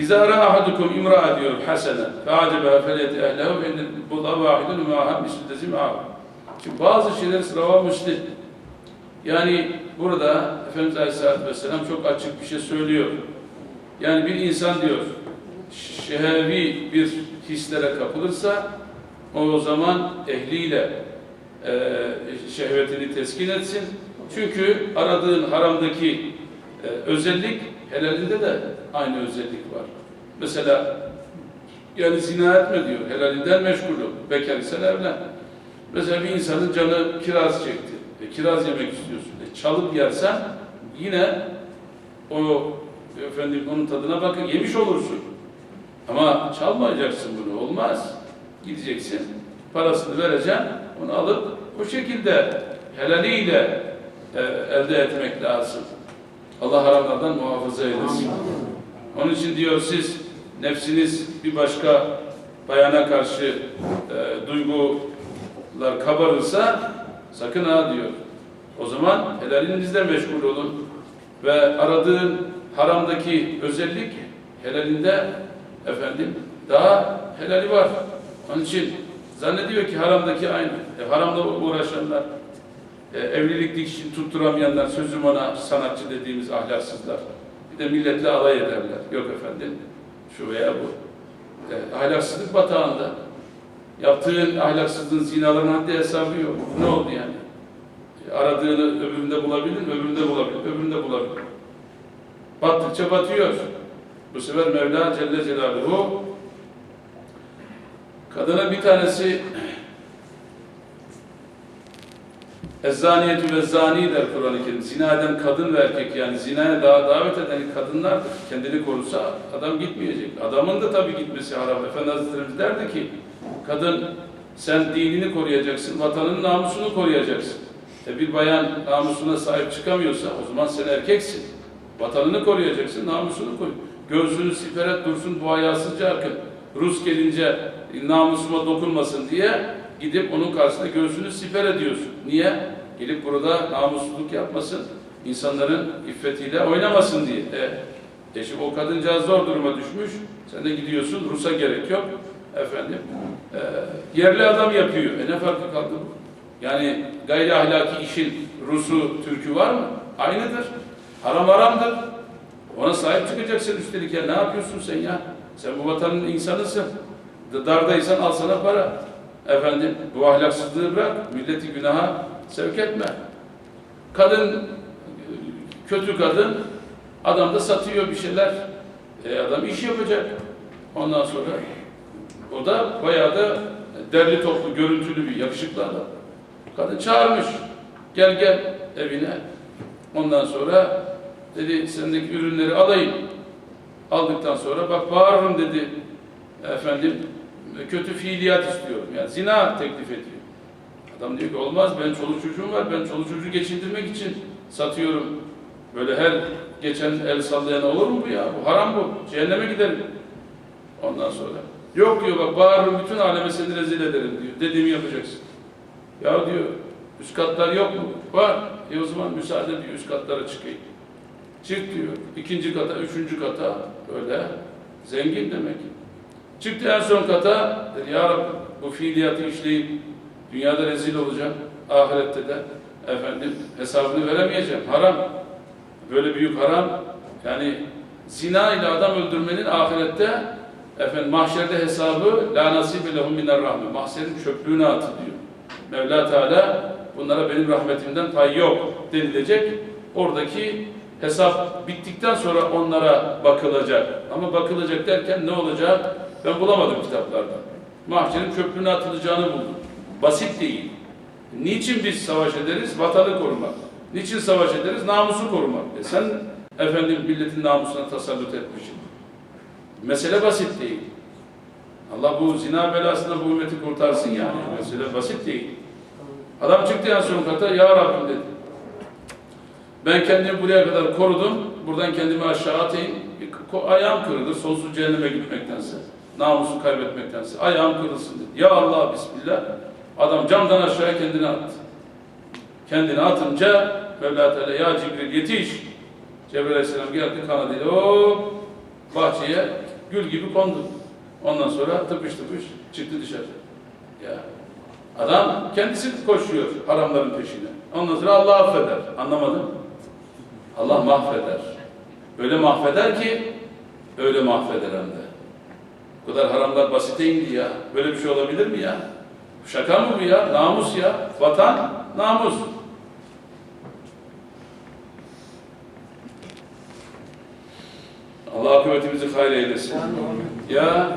İzâ râ ahadukum imra'a diyor hasene fe acaba feliyeti ehlehu ve bu da vahidun mâhem bisüddezi mâhem. Şimdi bazı şeyler sırava müslim. Yani burada Efendimiz Aleyhisselatü Vesselam çok açık bir şey söylüyor. Yani bir insan diyor şehevi bir hislere kapılırsa o zaman ehliyle e, şehvetini teskin etsin. Çünkü aradığın haramdaki e, özellik helalinde de aynı özellik var. Mesela yani zina etme diyor. Helalinden meşgulü. Bekar isen evlen. Mesela bir insanın canı kiraz çekti. E, kiraz yemek istiyorsun. E, çalıp yersen yine o efendim onun tadına bakın yemiş olursun. Ama çalmayacaksın bunu. Olmaz. Gideceksin. Parasını vereceksin. Onu alıp o şekilde helaliyle e, elde etmek lazım. Allah haramlardan muhafaza eylesin. Onun için diyor siz nefsiniz bir başka bayana karşı e, duygular kabarırsa sakın ha diyor. O zaman helalinizle meşgul olun ve aradığın haramdaki özellik helalinde efendim daha helali var. Onun için zannediyor ki haramdaki aynı. E, haramla uğraşanlar, e, evlilik dikişini tutturamayanlar, sözüm ona sanatçı dediğimiz ahlaksızlar. Bir de milletle alay ederler. Yok efendim, şu veya bu. E, ahlaksızlık batağında. Yaptığın ahlaksızlığın, zinaların haddi hesabı yok. Ne oldu yani? E, aradığını öbüründe bulabilir mi? Öbüründe bulabilir, öbüründe bulabilir. Battıkça batıyor. Bu sefer Mevla Celle Celaluhu kadına bir tanesi Ezzaniyetü ve zani der Kur'an-ı Kerim. Zina eden kadın ve erkek yani zinaya daha davet eden kadınlardır. Kendini korusa adam gitmeyecek. Adamın da tabii gitmesi haram. Efendi Hazretlerimiz derdi ki kadın sen dinini koruyacaksın, vatanın namusunu koruyacaksın. E bir bayan namusuna sahip çıkamıyorsa o zaman sen erkeksin. Vatanını koruyacaksın, namusunu koy. Gözünü siperet dursun bu hayasızca akın. Rus gelince namusuma dokunmasın diye gidip onun karşısında göğsünü siper ediyorsun. Niye? Gelip burada namussuzluk yapmasın, insanların iffetiyle oynamasın diye. E, e o kadıncağız zor duruma düşmüş, sen de gidiyorsun, Rus'a gerek yok. Efendim, e, yerli adam yapıyor. E ne farkı kaldı bu? Yani gayri ahlaki işin Rus'u, Türk'ü var mı? Aynıdır. Haram haramdır. Ona sahip çıkacaksın üstelik ya. Ne yapıyorsun sen ya? Sen bu vatanın insanısın. Dardaysan al sana para. Efendim bu ahlaksızlığı bırak, milleti günaha sevk etme. Kadın, kötü kadın, adam da satıyor bir şeyler. E, adam iş yapacak. Ondan sonra o da bayağı da derli toplu, görüntülü bir yakışıklı adam. Kadın çağırmış. Gel gel evine. Ondan sonra dedi sendeki ürünleri alayım. Aldıktan sonra bak bağırırım dedi. Efendim kötü fiiliyat istiyorum. Yani zina teklif ediyor. Adam diyor ki olmaz ben çoluk çocuğum var. Ben çoluk çocuğu geçindirmek için satıyorum. Böyle her geçen el sallayan olur mu bu ya? Bu haram bu. Cehenneme giderim. Ondan sonra yok diyor bak bağırırım bütün aleme seni rezil ederim diyor. Dediğimi yapacaksın. Ya diyor üst katlar yok mu? Var. E o zaman müsaade diyor üst katlara çıkayım. Çık diyor. ikinci kata, üçüncü kata öyle zengin demek. Çıktı en son kata, dedi ya Rabbi bu fiiliyatı işleyip dünyada rezil olacağım, ahirette de efendim hesabını veremeyeceğim. Haram. Böyle büyük haram. Yani zina ile adam öldürmenin ahirette efendim mahşerde hesabı la nasibe lehum minar rahme. Mahşerin çöplüğüne atılıyor. Mevla Teala bunlara benim rahmetimden pay yok denilecek. Oradaki hesap bittikten sonra onlara bakılacak. Ama bakılacak derken ne olacak? Ben bulamadım kitaplarda. Mahşerin çöplüğüne atılacağını buldum. Basit değil. Niçin biz savaş ederiz? Vatanı korumak. Niçin savaş ederiz? Namusu korumak. E sen efendim milletin namusuna tasallut etmişsin. Mesele basit değil. Allah bu zina belasında bu ümmeti kurtarsın yani. Mesele basit değil. Adam çıktı en son kata, Ya Rabbim dedi. Ben kendimi buraya kadar korudum, buradan kendimi aşağı atayım. Ayağım kırılır, sonsuz cehenneme gitmektense, namusu kaybetmektense. Ayağım kırılsın dedi. Ya Allah, Bismillah. Adam camdan aşağıya kendini attı. Kendini atınca Mevla Teala, ya Cibril yetiş. Cebrail Aleyhisselam geldi kanadıyla hop bahçeye Gül gibi kondu. Ondan sonra tıpış tıpış çıktı dışarı. Ya adam kendisi koşuyor haramların peşine. Ondan sonra Allah affeder. Anlamadın? Allah mahveder. Öyle mahveder ki öyle mahveder hem de. Bu kadar haramlar basite indi ya. Böyle bir şey olabilir mi ya? Şaka mı bu ya? Namus ya. Vatan, namus. Allah akıbetimizi hayır eylesin. Ya